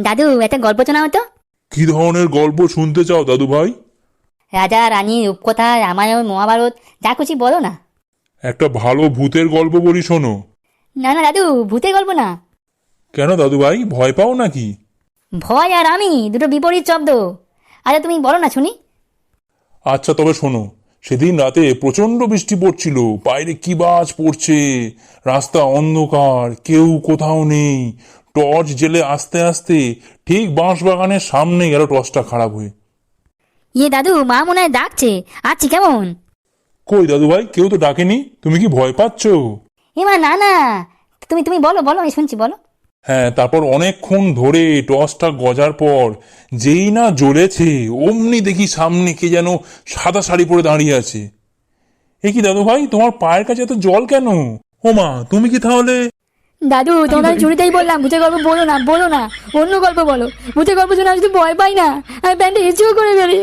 দাদু একটা গল্প শোনাও তো। কি ধরনের গল্প শুনতে চাও দাদু ভাই রাজা রানী রূপকথা রামায়ণ মহাভারত যা খুশি বলো না। একটা ভালো ভূতের গল্প বলি শোনো। না না দাদু ভূতের গল্প না। কেন দাদু ভাই ভয় পাও নাকি? ভয় আর আমি দুটো বিপরীত শব্দ। আরে তুমি বলো না শুনি। আচ্ছা তবে শোনো। সেদিন রাতে প্রচণ্ড বৃষ্টি পড়ছিল। বাইরে কি বাজ পড়ছে? রাস্তা অন্ধকার কেউ কোথাও নেই। টর্চ জেলে আস্তে আস্তে ঠিক বাঁশ বাগানের সামনে গেল টর্চটা খারাপ হয়ে। ইয়ে দাদু মা মনে হয় ডাকছে। আছি কেমন? কই দাদু ভাই কেউ তো ডাকেনি? তুমি কি ভয় পাচ্ছ? এমা না না। তুমি তুমি বলো বলো আমি শুনছি বলো। হ্যাঁ তারপর অনেকক্ষণ ধরে টর্চটা গজার পর যেই না জ্বলেছে অমনি দেখি সামনে কে যেন সাদা শাড়ি পরে দাঁড়িয়ে আছে। এ কি দাদু ভাই তোমার পায়ের কাছে এত জল কেন? ও মা তুমি কি তাহলে দাদু তোমার শুরুতেই বললাম ভূতের গল্প বলো না বলো না অন্য গল্প বলো। ভূতের গল্প শুনে আমি তো ভয় পাই না। আমি প্যান্টে ইচ্ছেও করে ফেলি